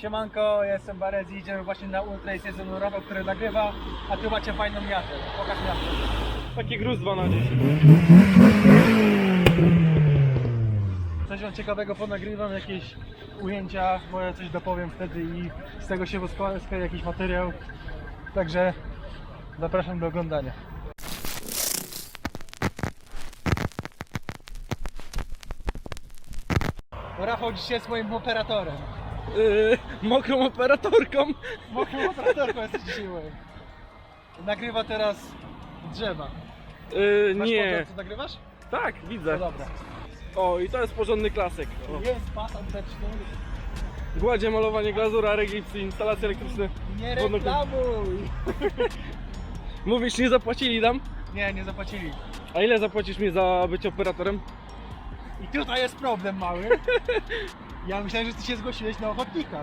Siemanko, ja jestem Barez i idziemy właśnie na Ultra jest Rafał, który nagrywa, a tu macie fajną miatę. Pokaż miatę. Taki gruz 2 na 10. Coś wam ciekawego ponagrywam, jakieś ujęcia, może coś dopowiem wtedy i z tego się składa jakiś materiał. Także zapraszam do oglądania. Rafał dzisiaj jest moim operatorem. Yy, mokrą operatorką. Mokrą operatorką jesteś dzisiaj. Nagrywa teraz drzewa. Yy, Masz nie. co nagrywasz? Tak, No widzę. dobra. O, i to jest porządny klasyk. O. Jest pas anteczny. Gładzie, malowanie, glazura, regipsy, instalacje elektryczne. Nie reklamuj! Mówisz, nie zapłacili nam? Nie, nie zapłacili. A ile zapłacisz mi za być operatorem? I tutaj jest problem mały. Ja myślałem, że ty się zgłosiłeś na ochotnika.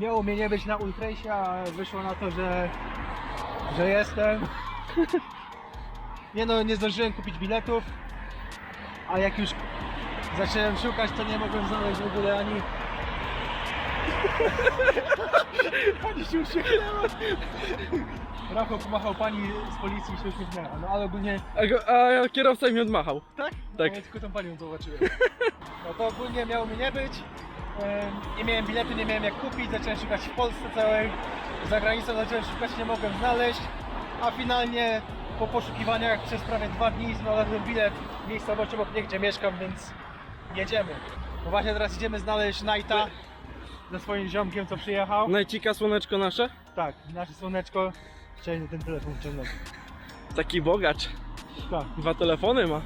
Miało mnie nie być na Ultrasie, a wyszło na to, że, że jestem. Nie no, nie zdążyłem kupić biletów. A jak już zacząłem szukać, to nie mogłem znaleźć w ogóle ani... Pani się uśmiechnęła. Rafał pomachał pani z policji i się uśmiechnęła. No ale ogólnie A, go, a kierowca mi odmachał. tak? Tak. No, ja tylko tą panią zobaczyłem. No to ogólnie miało mnie nie być. Em, Nie miałem biletu, nie miałem jak kupić. Zacząłem szukać w Polsce całej. Za granicą zacząłem szukać, nie mogłem znaleźć. A finalnie po poszukiwaniach przez prawie dwa dni znalazłem bilet w miejscowości obok mnie, gdzie mieszkam, więc jedziemy. No właśnie teraz idziemy znaleźć Nighta ze swoim ziomkiem, co przyjechał. Najcika słoneczko nasze? Tak, nasze słoneczko. Chciałem ten telefon wciągnąć. Taki bogacz. Tak, Dwa telefony ma.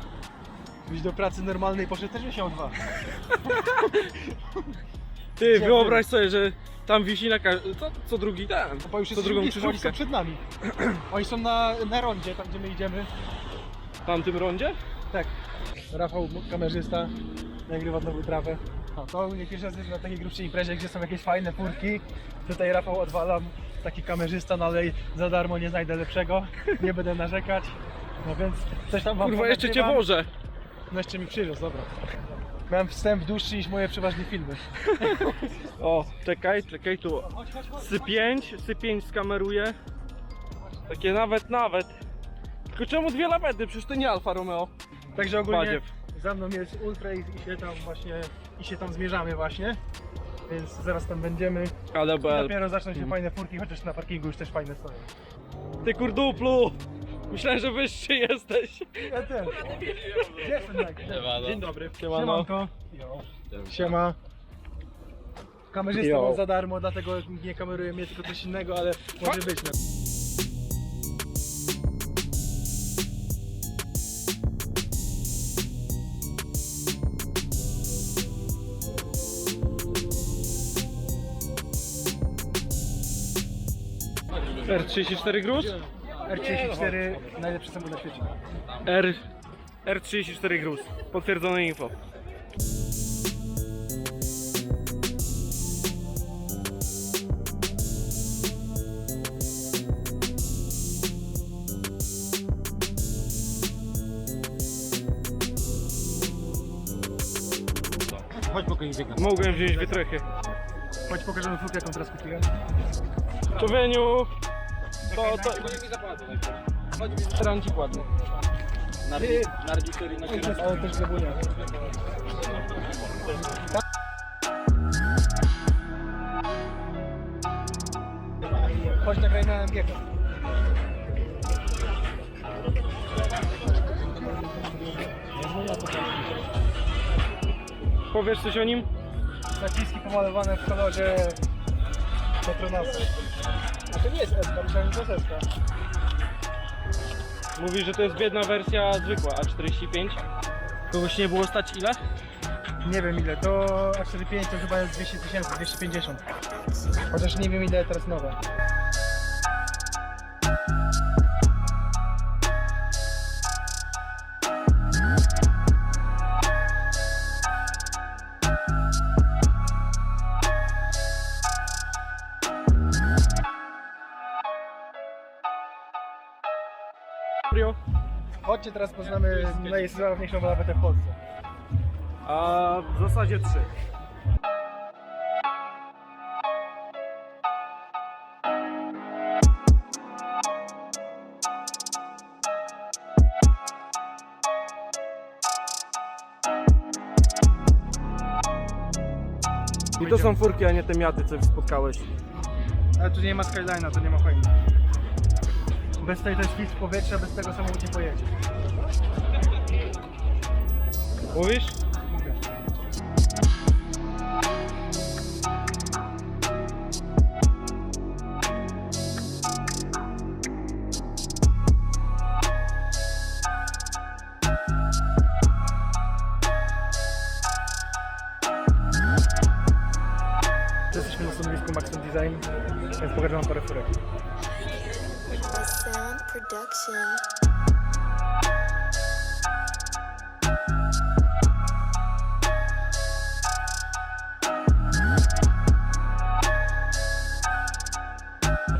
byś do pracy normalnej poszedł też miał dwa. Ty, wyobraź sobie, że tam wisi na ka- co, co drugi ten. Bo już co jest drugą blisko, oni są krzyżówkę. przed nami. Oni są na, na rondzie, tam gdzie my idziemy. W tamtym rondzie? Tak. Rafał, kamerzysta, nagrywa nową trawę. No, to nie pierwszy raz na takiej grubszej imprezie, gdzie są jakieś fajne furki. Tutaj Rafał odwalam, taki kamerzysta, no ale za darmo nie znajdę lepszego. Nie będę narzekać. No więc coś tam wam Kurwa, jeszcze cię ponagrywam. wożę. No jeszcze mi przywiózł, dobra. Miałem wstęp dłuższy niż moje przeważnie filmy. O, czekaj, czekaj tu. Chodź, chodź, chodź. Sy5, Sy5 skameruje. Takie nawet, nawet. Tylko czemu dwie lawety? Przecież to nie Alfa Romeo. Także ogólnie Badziew. Za mną jest Ultra i, i się tam właśnie i się tam zmierzamy właśnie. Więc zaraz tam będziemy. Ale bel. dopiero zaczną się Mhm. fajne furki, chociaż na parkingu już też fajne stoją. Ty kurduplu! Myślałem, że wyższy jesteś. Ja też. Jestem tak. Dzień dobry. Siemano. Siemanko. Siema. Kamerzystą Jo. mam za darmo, dlatego nie kameruje mnie tylko coś innego, ale może być. No. R34 gruz? R34 najlepszy samochód na świecie. R... R34 gruz. Potwierdzone info. Chodź pokaż biegam. Mogłem wziąć wytrechy. Chodź pokażemy furkę, jaką teraz kupiłem. Czowieniu! To, to... Trancik ładny. Ale też zabunia. Chodź nagraj na MG. Powiesz coś o nim? Naciski pomalowane w kolorze Petronasu. To nie jest S, myślałem, że to jest S. Mówi, że to jest biedna wersja zwykła, A45. Kogoś nie było stać ile? Nie wiem ile, to A45 to chyba jest 200 tysięcy, 250. Chociaż nie wiem ile teraz nowe. Chodźcie, teraz poznamy najsławniejszą balawetę w Polsce. A w zasadzie trzy. I to są furki, a nie te miaty, co spotkałeś. Ale tu nie ma skyline'a, to nie ma fajnie. Bez tej jest filtr powietrza, bez tego samochód nie pojedzie. Mówisz? Mówię. Jesteśmy na stanowisku Maxton Design, więc pokażę wam parę furek.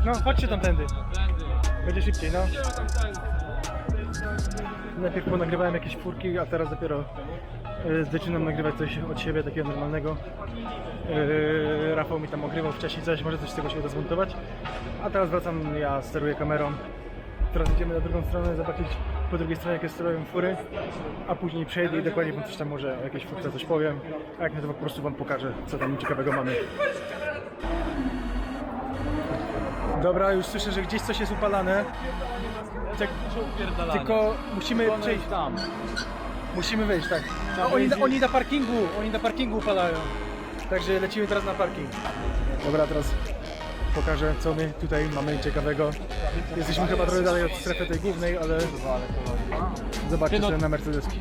No, chodźcie tamtędy. Będzie szybciej, no. Najpierw ponagrywałem jakieś furki, a teraz dopiero e, zaczynam nagrywać coś od siebie takiego normalnego. E, Rafał mi tam ogrywał wcześniej coś, może coś z tego się uda zmontować. A teraz wracam, ja steruję kamerą. Teraz idziemy na drugą stronę, zobaczyć po drugiej stronie jakie sterują fury, a później przejdę i dokładnie wam coś tam może o jakiejś coś powiem. A jak nie to po prostu wam pokażę, co tam ciekawego mamy. Dobra, już słyszę, że gdzieś coś jest upalane. Tyk, tylko musimy przejść. tam. Musimy wyjść, tak. A oni, na- oni na parkingu, oni na parkingu upalają. Także lecimy teraz na parking. Dobra, teraz pokażę co my tutaj mamy ciekawego. Jesteśmy chyba trochę dalej od strefy tej głównej, ale zobaczcie sobie na Mercedeski.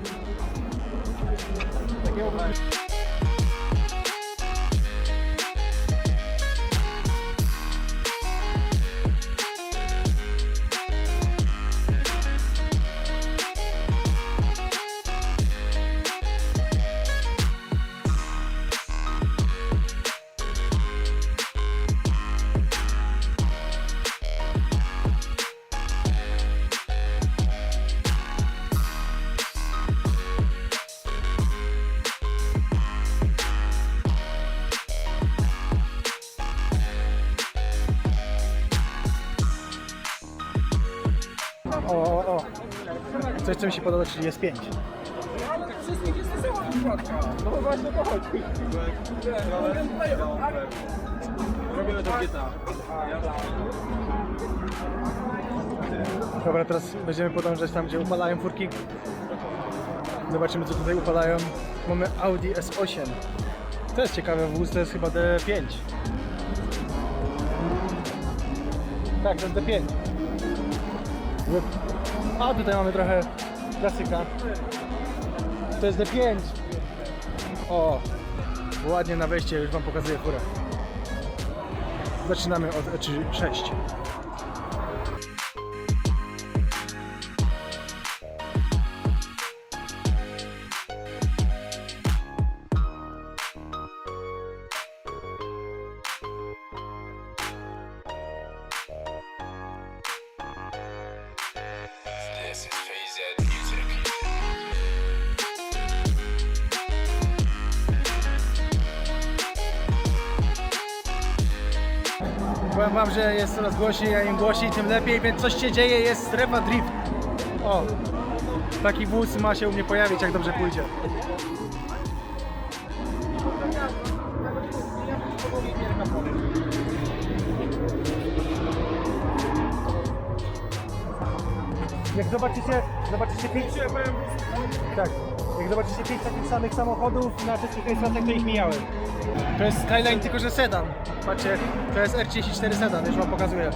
Mi się podoba, czyli jest 5. No właśnie to chodzi. Robimy to. Dobra, teraz będziemy podążać tam, gdzie upalają furki. Zobaczymy, co tutaj upalają. Mamy Audi S8. To jest ciekawe, wóz to jest chyba D5. Tak, to jest D5. A tutaj mamy trochę klasyka. To jest D5. O, ładnie na wejście, już Wam pokazuję furę. Zaczynamy od E E36. Że jest coraz głośniej, a im głośniej, tym lepiej, więc coś się dzieje, jest strefa drift. O, taki wóz ma się u mnie pojawić, jak dobrze pójdzie. Jak zobaczycie, zobaczycie pięć, tak, jak zobaczycie pięć takich samych samochodów na wszystkich rejestracjach, to ich mijałem. To jest Skyline, tylko że sedan. Patrzcie, to jest R34 sedan, już wam pokazuję.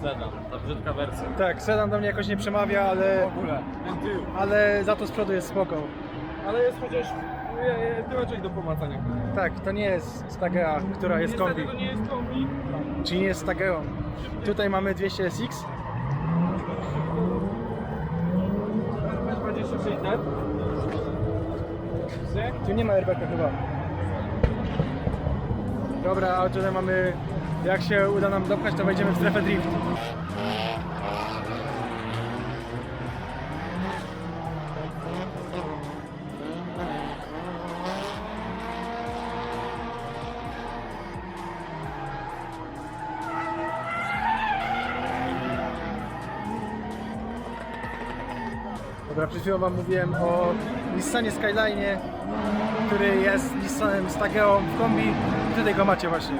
Sedan, ta brzydka wersja. Tak, sedan do mnie jakoś nie przemawia, ale, ogóle, ten tył. ale za to z przodu jest spoko. Ale jest chociaż tyłeczek do pomacania. Tak, to nie jest Stagea, która jest Niestety kombi. to nie jest kombi. Czyli nie jest Stageą. Tutaj mamy 200 SX. 26 net. Tu nie ma airbaga chyba. Dobra, a tutaj mamy... Jak się uda nam dopchać, to wejdziemy w strefę drift. Przed chwilą Wam mówiłem o Nissanie Skyline, który jest Nissanem Stageo w kombi tutaj go macie właśnie.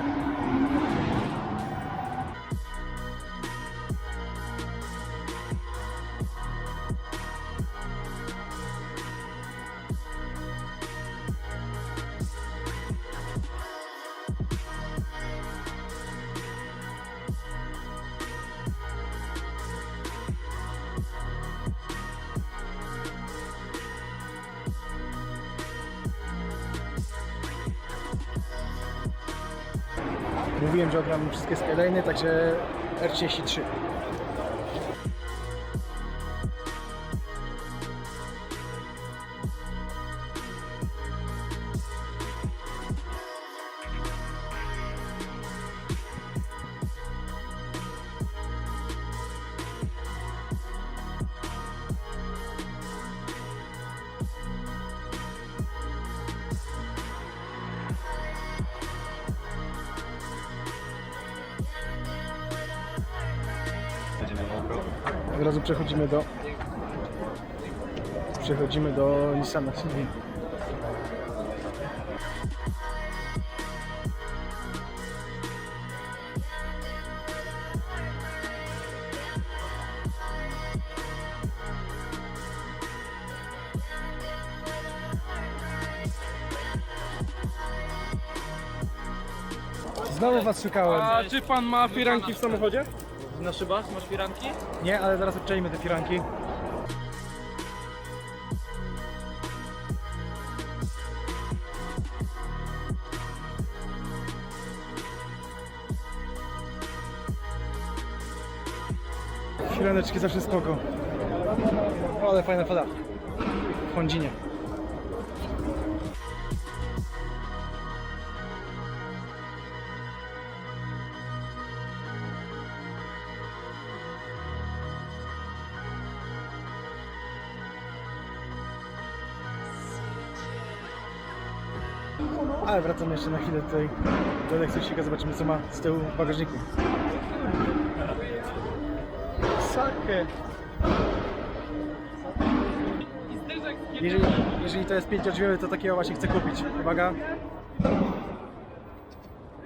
Mówiłem, że ogram wszystkie Skyline'y, także R33. Od razu przechodzimy do przechodzimy do Nissana Sylwii. Znowu was szukałem. A czy pan ma firanki w samochodzie? Na szybach masz firanki? Nie, ale zaraz odczajmy te firanki. Firaneczki zawsze spoko. Ale fajna pada. W Hondzinie. Ale wracamy jeszcze na chwilę tutaj do Lexusika, zobaczymy co ma z tyłu w bagażniku. Sakę. Jeżeli, jeżeli to jest pięciodrzwiowy, to takiego właśnie chcę kupić. Uwaga.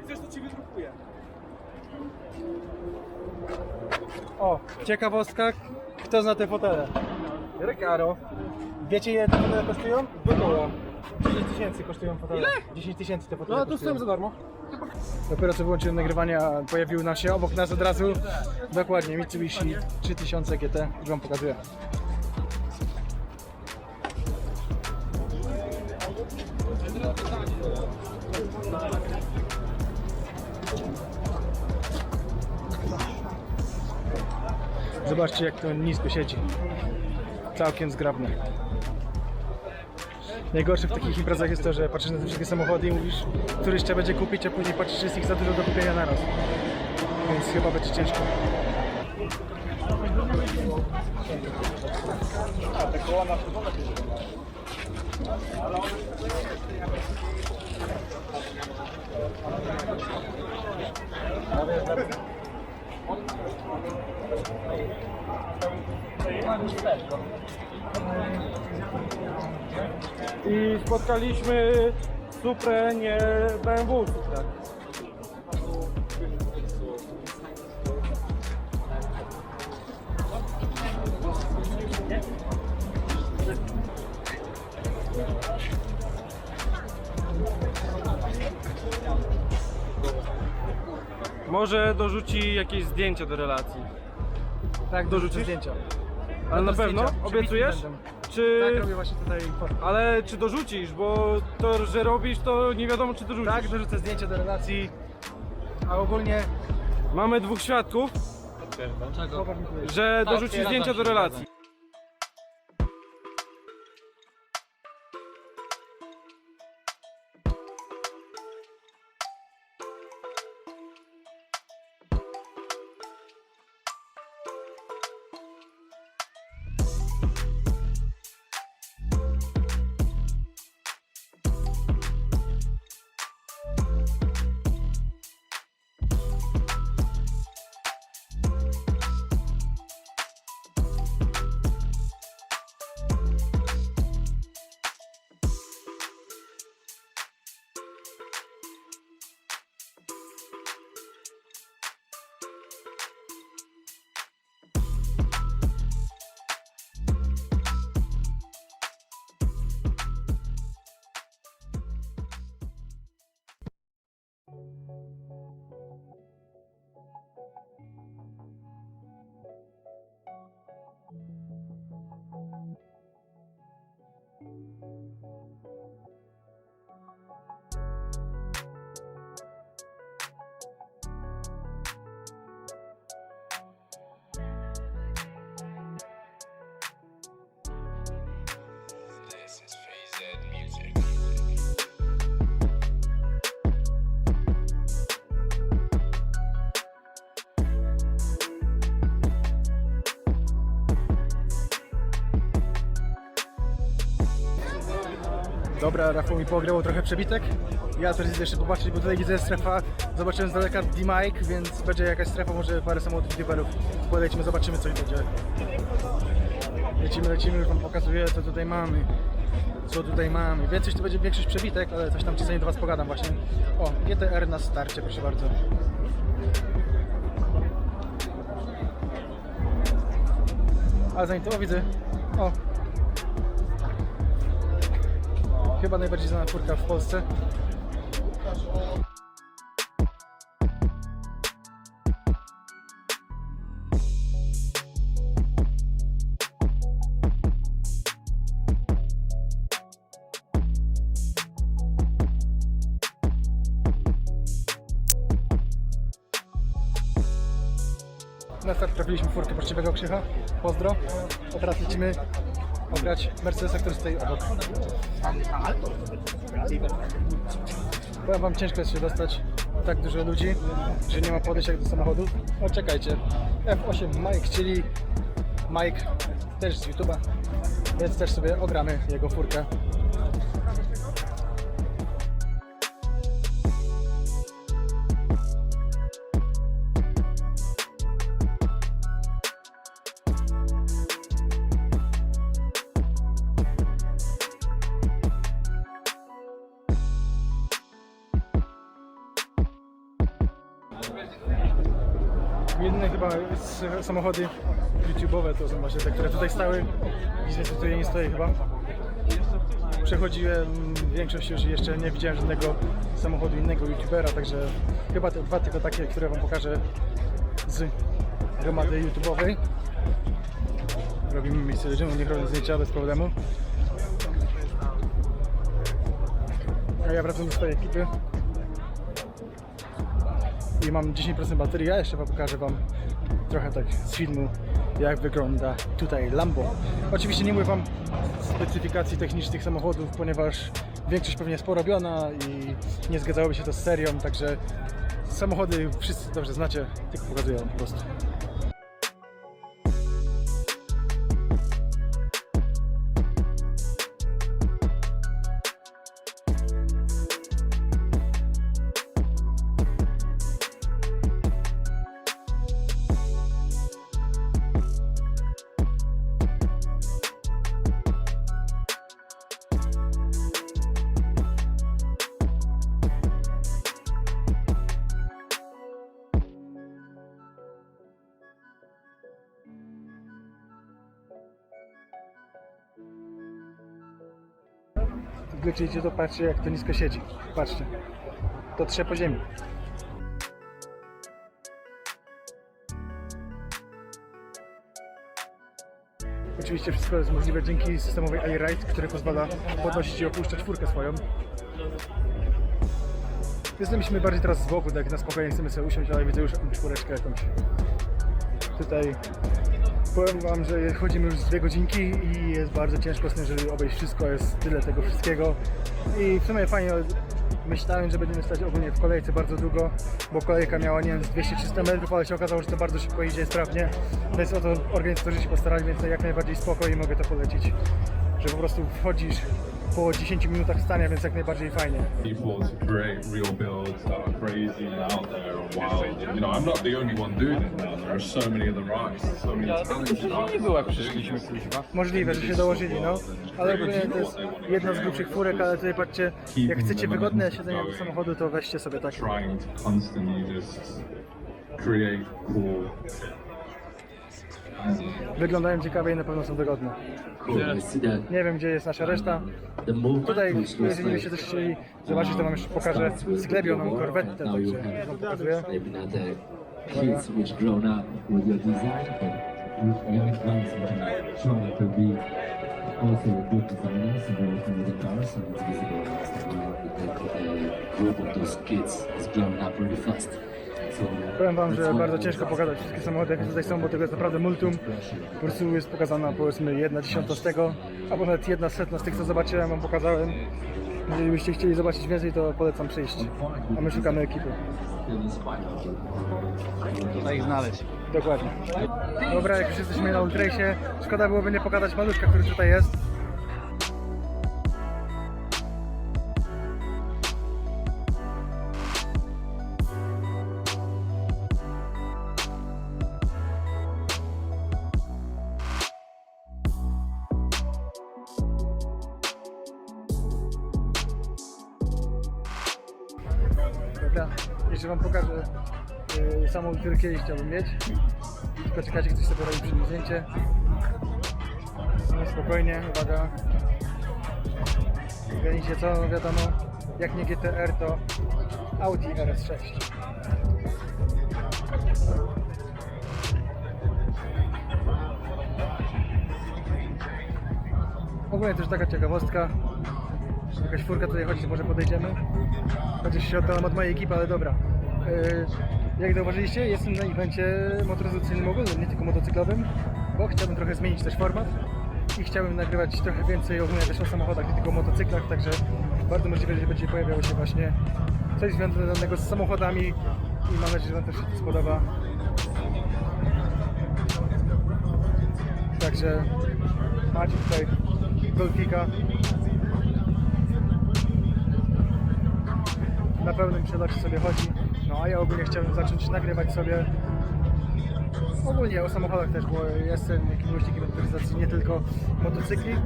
Chcesz to ci wydrukuję. O, ciekawostka. Kto zna te fotele? Recaro. Wiecie ile te fotele kosztują? Wykoło. 10 tysięcy kosztują fotele. Ile? 10 tysięcy te fotele No to kosztują. stoją za darmo. Dopiero co wyłączyłem nagrywania, pojawił nam się obok nas od razu dokładnie Mitsubishi 3000 GT. Już wam pokazuję. Zobaczcie jak to nisko siedzi. Całkiem zgrabne. Najgorsze w takich imprezach jest to, że patrzysz na te wszystkie samochody i mówisz, który trzeba będzie kupić, a później patrzysz, że jest ich za dużo do kupienia naraz. Więc chyba będzie ciężko. I spotkaliśmy Suprę, nie BMW Suprę. Może dorzuci jakieś zdjęcia do relacji. Tak, Dorzucisz? zdjęcia. Ale na pewno? zdjęcia, Obiecujesz? przebitki będą. Czy... Tak, robię właśnie tutaj fotki. Ale czy dorzucisz? Bo to, że robisz, to nie wiadomo czy dorzucisz. Tak, dorzucę zdjęcia do relacji. A ogólnie Mamy dwóch świadków, chłopak mi powiedział. że Tak, dorzuci zgadzam zdjęcia do relacji. Dobra, Rafał mi pograł trochę przebitek. Ja też idę jeszcze popatrzeć, bo tutaj widzę strefa. Zobaczyłem z daleka D-Mike, więc będzie jakaś strefa, może parę samochodów youtuberów. Podejdźmy, zobaczymy coś będzie. Lecimy, lecimy, już wam pokazuję co tutaj mamy. Co tutaj mamy. Więcej to będzie większość przebitek, ale coś tam czasami do was pogadam właśnie. O, GTR na starcie, proszę bardzo. Ale zanim to widzę. O. Chyba najbardziej znana czwórka w Polsce. Na start trafiliśmy czwórkę poczciwego Krzycha. Pozdro. A teraz lecimy ograć Mercedesa, który stoi obok. Powiem wam, ciężko jest się dostać tak dużo ludzi, że nie ma podejścia do samochodu. O, czekajcie. F8 Mike, czyli Mike też z YouTube'a, więc też sobie ogramy jego furkę. Chyba s- samochody YouTube'owe to są właśnie te, które tutaj stały. Nic tutaj nie stoi chyba. Przechodziłem większość już jeszcze nie widziałem żadnego samochodu innego YouTubera, także chyba te dwa tylko takie, które wam pokażę z gromady YouTube'owej. Robimy miejsce ludziom, niech robią zdjęcia bez problemu. A ja wracam do swojej ekipy i mam 10% baterii. Ja jeszcze wam pokażę Wam trochę tak z filmu, jak wygląda tutaj Lambo. Oczywiście nie mówię Wam specyfikacji technicznych samochodów, ponieważ większość pewnie jest porobiona i nie zgadzałoby się to z serią, także samochody wszyscy dobrze znacie, tylko pokazuję Wam po prostu. Idzie to patrzcie jak to nisko siedzi. Patrzcie. To trze po ziemi. Oczywiście wszystko jest możliwe dzięki systemowej iRide, który pozwala podnosić i opuszczać czwórkę swoją. Jesteśmy bardziej teraz z boku, tak na spokojnie chcemy sobie usiąść, ale widzę już czwóreczkę jakąś. Tutaj powiem wam, że chodzimy już z dwie godzinki i jest bardzo ciężko żeby obejść wszystko, jest tyle tego wszystkiego. I w sumie fajnie myślałem, że będziemy stać ogólnie w kolejce bardzo długo, bo kolejka miała nie wiem z 200-300 metrów, ale się okazało, że to bardzo szybko idzie sprawnie. Więc o to organizatorzy się postarali, więc jak najbardziej spoko i mogę to polecić, że po prostu wchodzisz po 10 minutach stania, więc jak najbardziej fajnie. people to create real builds that are crazy and out there and wild. You know, I'm not the only one doing it now. There are so many other riders, so many talented Nie riders. było jak przyszliśmy kuźwa. Możliwe, że się dołożyli, no. Ale ogólnie to jest jedna z grubszych furek, ale tutaj patrzcie, jak chcecie wygodne siedzenie do samochodu, to weźcie sobie takie. Trying to constantly just create cool. Wyglądają ciekawie i na pewno są wygodne. Nie wiem, gdzie jest nasza reszta. Tutaj, jeżeli byście coś chcieli zobaczyć, to wam już pokażę zglebioną the war, korwetę, także wam pokazuję. kids which grown up with your design, but young ones that trying to be also good designers and working with the cars and it's visible that the group of those kids is growing up really fast. Powiem wam, że bardzo ciężko pokazać wszystkie samochody, jakie tutaj są, bo tego jest naprawdę multum. Po prostu jest pokazana powiedzmy jedna dziesiąta z tego, albo nawet jedna setna z tych, co zobaczyłem, wam pokazałem. Jeżeli byście chcieli zobaczyć więcej, to polecam przyjść. A my szukamy ekipy. Trzeba ich znaleźć. Dokładnie. Dobra, jak już jesteśmy na Ultrasie, szkoda byłoby nie pokazać maluszka, który tutaj jest. Który kiedyś chciałbym mieć. Tylko czekajcie, ktoś sobie robi zdjęcie. No spokojnie, uwaga. Zgadnijcie co, wiadomo, jak nie GTR to Audi RS6. Ogólnie też taka ciekawostka. Jakaś furka tutaj chodzi, może podejdziemy. Chociaż się oddałem od mojej ekipy, ale dobra. Yy, jak zauważyliście, jestem na evencie motoryzacyjnym ogólnym, nie tylko motocyklowym, bo chciałbym trochę zmienić też format i chciałbym nagrywać trochę więcej ogólnie też o samochodach, nie tylko o motocyklach, także bardzo możliwe, że będzie pojawiało się właśnie coś związanego z samochodami i mam nadzieję, że Wam też się to spodoba. Także macie tutaj golfika. Na pełnym przelocie sobie chodzi. No a ja ogólnie chciałem zacząć nagrywać sobie ogólnie o samochodach też, bo jestem miłośnikiem motoryzacji, nie tylko motocykli,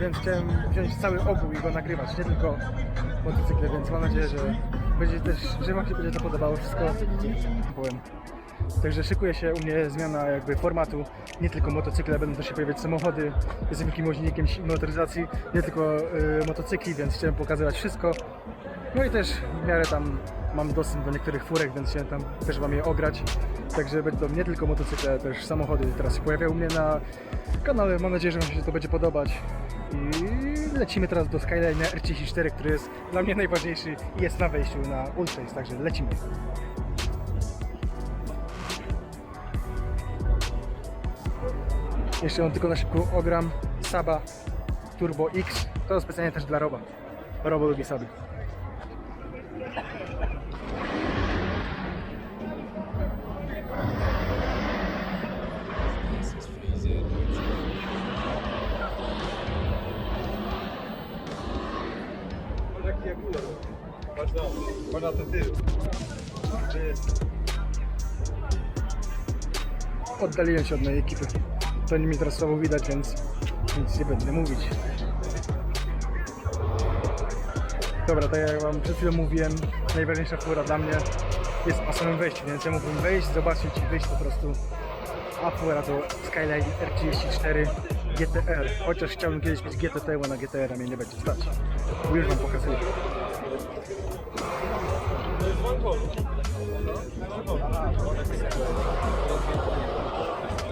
więc chciałem wziąć cały ogół i go nagrywać, nie tylko motocykle, więc mam nadzieję, że będzie też, że Wam się będzie to podobało wszystko. Powiem. Także szykuje się u mnie zmiana jakby formatu, nie tylko motocykle, będą też się pojawiać samochody, jestem wielkim miłośnikiem motoryzacji, nie tylko y, motocykli, więc chciałem pokazywać wszystko. No i też w miarę tam mam dostęp do niektórych furek, więc chciałem tam też Wam je ograć. Także będą nie tylko motocykle, też samochody teraz się pojawiają u mnie na kanale. Mam nadzieję, że Wam się to będzie podobać. I lecimy teraz do Skyline R34, który jest dla mnie najważniejszy i jest na wejściu na Ultrace, także lecimy. Jeszcze ją tylko na szybko ogram. Saba Turbo X. To specjalnie też dla Roba. Robo lubi Saby. Oddaliłem się od mojej ekipy. To nie mi teraz słabo widać, więc nic nie będę mówić. Dobra, tak jak wam przed chwilą mówiłem, najważniejsza fura dla mnie jest na samym wejściu, więc ja mógłbym wejść, zobaczyć i wyjść po prostu. A fura to Skyline R34 GTR. Chociaż chciałbym kiedyś mieć GTT, bo na GTR mnie nie będzie stać. Już wam pokazuję.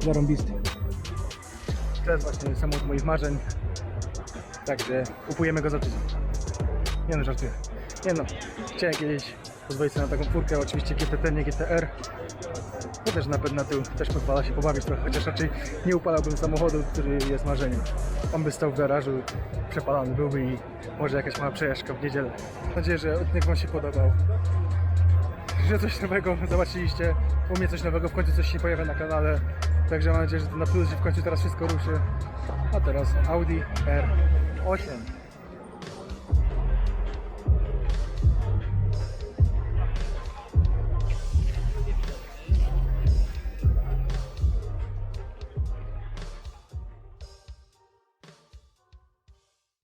Zarąbisty. To jest właśnie samochód moich marzeń. Także kupujemy go za tydzień. Nie no, żartuję. Nie no, chciałem kiedyś pozwolić sobie na taką furkę, oczywiście GTT, nie GTR. To też napęd na tył też pozwala się pobawić trochę, chociaż raczej nie upalałbym samochodu, który jest marzeniem. On by stał w garażu, przepalany byłby i może jakaś mała przejażdżka w niedzielę. Mam nadzieję, że odcinek Wam się podobał że coś nowego zobaczyliście. U mnie coś nowego, w końcu coś się pojawia na kanale. Także mam nadzieję, że na plus, w końcu teraz wszystko ruszy. A teraz Audi R8.